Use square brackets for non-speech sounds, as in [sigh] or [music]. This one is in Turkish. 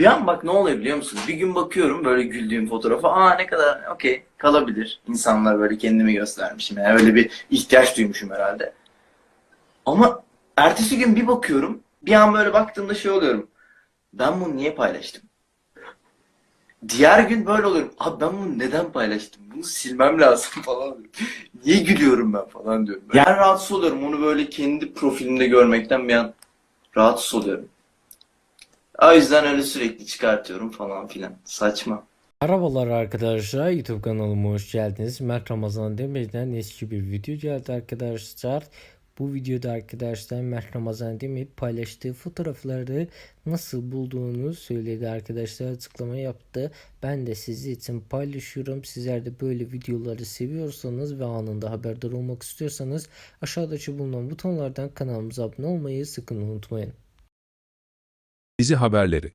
Bir an bak ne oluyor biliyor musun? Bir gün bakıyorum böyle güldüğüm fotoğrafa. Aa ne kadar okey kalabilir. İnsanlar böyle kendimi göstermişim. Yani öyle bir ihtiyaç duymuşum herhalde. Ama ertesi gün bir bakıyorum. Bir an böyle baktığımda şey oluyorum. Ben bunu niye paylaştım? Diğer gün böyle oluyorum. Abi ben bunu neden paylaştım? Bunu silmem lazım [laughs] falan diyorum. Niye gülüyorum ben falan diyorum. Yani rahatsız oluyorum. Onu böyle kendi profilimde görmekten bir an rahatsız oluyorum. O yüzden öyle sürekli çıkartıyorum falan filan. Saçma. Merhabalar arkadaşlar YouTube kanalıma hoş geldiniz. Mert Ramazan Demir'den eski bir video geldi arkadaşlar. Bu videoda arkadaşlar Mert Ramazan Demir paylaştığı fotoğrafları nasıl bulduğunu söyledi arkadaşlar açıklama yaptı. Ben de sizi için paylaşıyorum. Sizler de böyle videoları seviyorsanız ve anında haberdar olmak istiyorsanız aşağıdaki bulunan butonlardan kanalımıza abone olmayı sakın unutmayın. Dizi haberleri